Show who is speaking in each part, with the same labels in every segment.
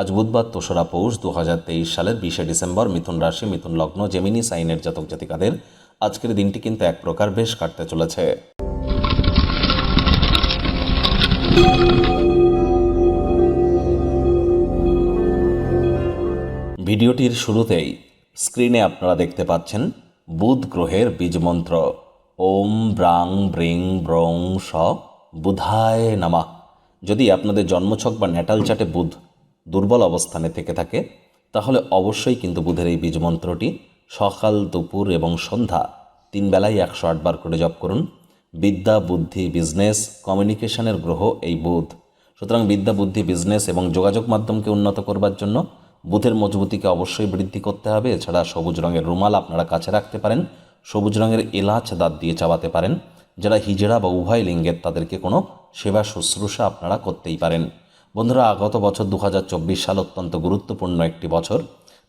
Speaker 1: আজ বুধবার তোসরা পৌষ দু হাজার তেইশ সালের বিশে ডিসেম্বর মিথুন রাশি, মিথুন লগ্ন, জেমিনি সাইনের জাতক জাতিকাদের আজকের দিনটি কিন্তু এক প্রকার বেশ কাটতে চলেছে। ভিডিওটির শুরুতেই স্ক্রিনে আপনারা দেখতে পাচ্ছেন বুধ গ্রহের বীজমন্ত্র ওম ব্রাং ব্রিং ব্রং স বুধায় নামা। যদি আপনাদের জন্মছক বা ন্যাটাল চাটে বুধ দুর্বল অবস্থানে থেকে থাকে, তাহলে অবশ্যই কিন্তু বুধের এই বীজমন্ত্রটি সকাল, দুপুর এবং সন্ধ্যা তিন বেলায় একশো আটবার করে জপ করুন। বিদ্যা, বুদ্ধি, বিজনেস, কমিউনিকেশনের গ্রহ এই বুধ। সুতরাং বিদ্যা, বুদ্ধি, বিজনেস এবং যোগাযোগ মাধ্যমকে উন্নত করবার জন্য বুথের মজবুতিকে অবশ্যই বৃদ্ধি করতে হবে। এছাড়া সবুজ রঙের রুমাল আপনারা কাছে রাখতে পারেন, সবুজ রঙের এলাচ দাঁত দিয়ে চাবাতে পারেন, যারা হিজড়া বা উভয় লিঙ্গের তাদেরকে কোনো সেবা শুশ্রূষা আপনারা করতেই পারেন। বন্ধুরা আগত বছর দু হাজার চব্বিশ সাল অত্যন্ত গুরুত্বপূর্ণ একটি বছর।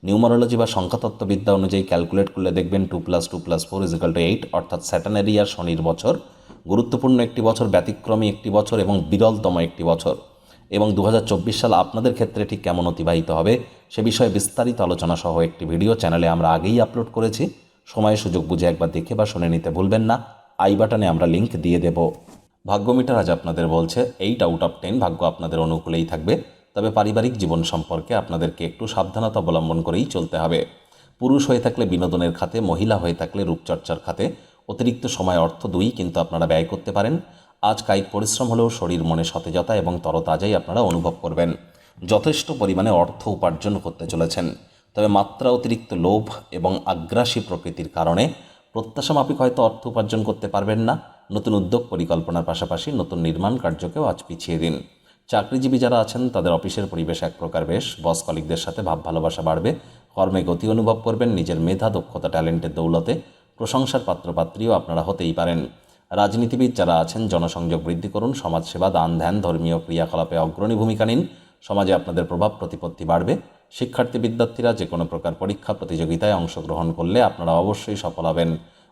Speaker 1: নিউমারোলজি বা সংখ্যাতত্ত্ববিদ্যা অনুযায়ী ক্যালকুলেট করলে দেখবেন two plus two plus four equal to eight, অর্থাৎ স্যাটানারি আর শনির বছর। গুরুত্বপূর্ণ একটি বছর, ব্যতিক্রমী একটি বছর এবং বিরলতম একটি বছর। এবং দু হাজার চব্বিশ সাল আপনাদের ক্ষেত্রে ঠিক কেমন অতিবাহিত হবে সে বিষয়ে বিস্তারিত আলোচনা সহ একটি ভিডিও চ্যানেলে আমরা আগেই আপলোড করেছি। সময় সুযোগ বুঝে একবার দেখে বা শুনে নিতে ভুলবেন না। আই বাটনে আমরা লিংক দিয়ে দেব। ভাগ্যমিটার আজ আপনাদের বলছে এইট আউট অফ টেন ভাগ্য আপনাদের অনুকূলেই থাকবে। তবে পারিবারিক জীবন সম্পর্কে আপনাদেরকে একটু সাবধানতা অবলম্বন করেই চলতে হবে। পুরুষ হয়ে থাকলে বিনোদনের খাতে, মহিলা হয়ে থাকলে রূপচর্চার খাতে। অতিরিক্ত সময় অর্থ দুই, কিন্তু আপনারা ব্যয় করতে পারেন। আজ কায়িক পরিশ্রম হলেও শরীর মনে সতেজতা এবং তরতাজাই আপনারা অনুভব করবেন। যথেষ্ট পরিমাণে অর্থ উপার্জন করতে চলেছেন। তবে মাত্রা অতিরিক্ত লোভ এবং আগ্রাসী প্রকৃতির কারণে প্রত্যাশা মাফিক হয়তো অর্থ উপার্জন করতে পারবেন না। নতুন উদ্যোগ পরিকল্পনার পাশাপাশি নতুন নির্মাণ কার্যকেও আজ পিছিয়ে দিন। চাকরিজীবী যারা আছেন, তাদের অফিসের পরিবেশ এক প্রকার বেশ। বস কলিকদের সাথে ভাব ভালোবাসা বাড়বে। কর্মে গতি অনুভব করবেন নিজের মেধা, দক্ষতা, ট্যালেন্টের দৌলতে। প্রশংসার পাত্রপাত্রীও আপনারা হতেই পারেন। রাজনীতিবিদ যারা আছেন, জনসংযোগ বৃদ্ধি করুন, সমাজসেবা, দান, ধ্যান, ধর্মীয় ক্রিয়াকলাপে অগ্রণী ভূমিকা নিন। সমাজে আপনাদের প্রভাব, প্রতিপত্তি বাড়বে। শিক্ষার্থী, বিদ্যার্থীরা যে কোনো প্রকার পরীক্ষা, প্রতিযোগিতায় অংশগ্রহণ করলে আপনারা অবশ্যই সফল হবেন।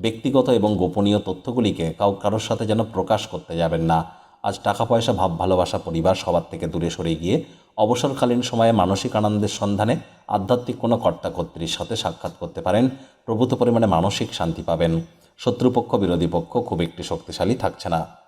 Speaker 1: ব্যক্তিগত এবং গোপনীয় তথ্যগুলিকে কাউ, কারোর সাথে যেন প্রকাশ করতে যাবেন না। আজ টাকা পয়সা ভাব, ভালোবাসা পরিবার সবার থেকে দূরে সরে গিয়ে অবসরকালীন সময়ে মানসিক আনন্দের সন্ধানে আধ্যাত্মিক কোনো কর্তা কর্ত্রীর সাথে সাক্ষাৎ করতে পারেন, প্রভূত পরিমাণে মানসিক শান্তি পাবেন। শত্রুপক্ষ, বিরোধী পক্ষ খুব একটি শক্তিশালী থাকছে না।